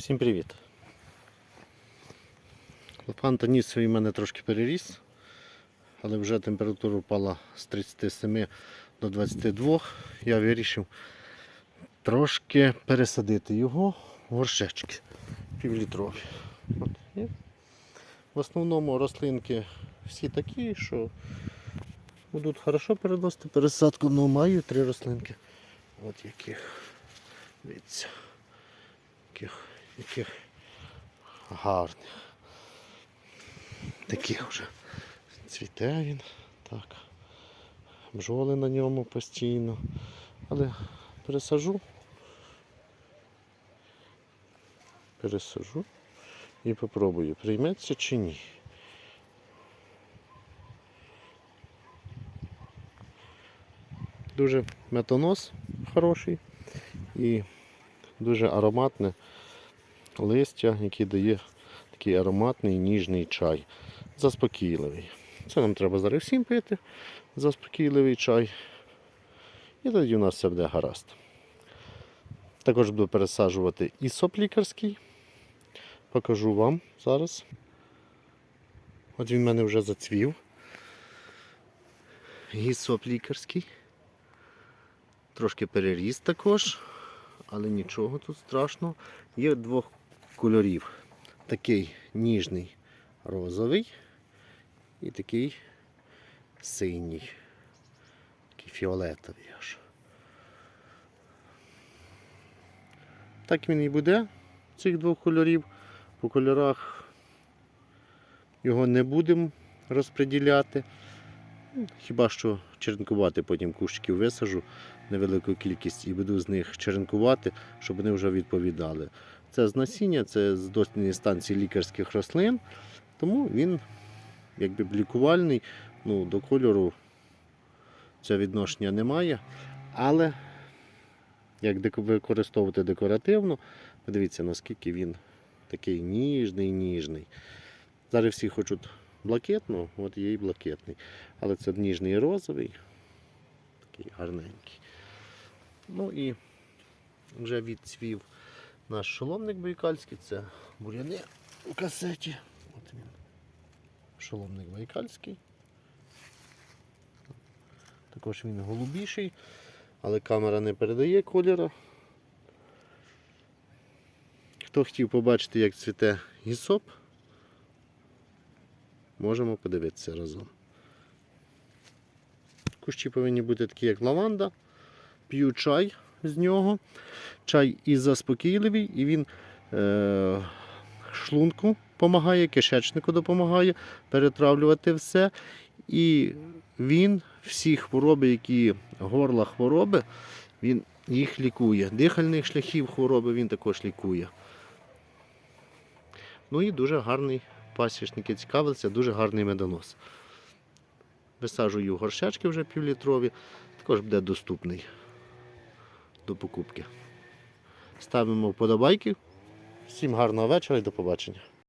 Всім привіт. Лопантаніс свій в мене трошки переріс, але вже температура впала з 37 до 22. Я вирішив трошки пересадити його в горшечки півлітрові. От. В основному рослинки всі такі, що будуть хорошо переносити пересадку, але маю три рослинки. От яких. Дивіться яких, яких гарних. Таких вже цвіте він. Так. Бджоли на ньому постійно. Але пересажу. Пересажу і попробую, прийметься чи ні. Дуже метонос хороший і дуже ароматне листя, яке дає такий ароматний ніжний чай. Заспокійливий. Це нам треба зараз всім пити. Заспокійливий чай. І тоді у нас все буде гаразд. Також буду пересаджувати і соп лікарський. Покажу вам зараз. От він в мене вже зацвів. Гісоп лікарський. Трошки переріс також але нічого тут страшного. Є двох кольорів. Такий ніжний розовий і такий синій, такий фіолетовий аж. Так він і буде цих двох кольорів. По кольорах його не будемо розподіляти. Хіба що черенкувати потім кущиків висажу невелику кількість і буду з них черенкувати, щоб вони вже відповідали. Це з насіння, це з дослідної станції лікарських рослин, тому він якби лікувальний, ну, до кольору це відношення немає. Але як використовувати декоративно, подивіться, наскільки він такий ніжний, ніжний. Зараз всі хочуть блакитну, от є і блакитний. Але це ніжний розовий, такий гарненький. Ну і вже відцвів наш шоломник байкальський, це буряни у касеті. От він. Шоломник байкальський. Також він голубіший, але камера не передає кольору. Хто хотів побачити, як цвіте гісоп, можемо подивитися разом. Кущі повинні бути такі, як лаванда. П'ю чай з нього. Чай і заспокійливий, і він е, шлунку допомагає, кишечнику допомагає перетравлювати все. І він всі хвороби, які горла хвороби, він їх лікує. Дихальних шляхів хвороби він також лікує. Ну і дуже гарний пасічники цікавилися, дуже гарний медонос. Висаджую горшечки вже півлітрові, також буде доступний до покупки. Ставимо вподобайки. Всім гарного вечора і до побачення.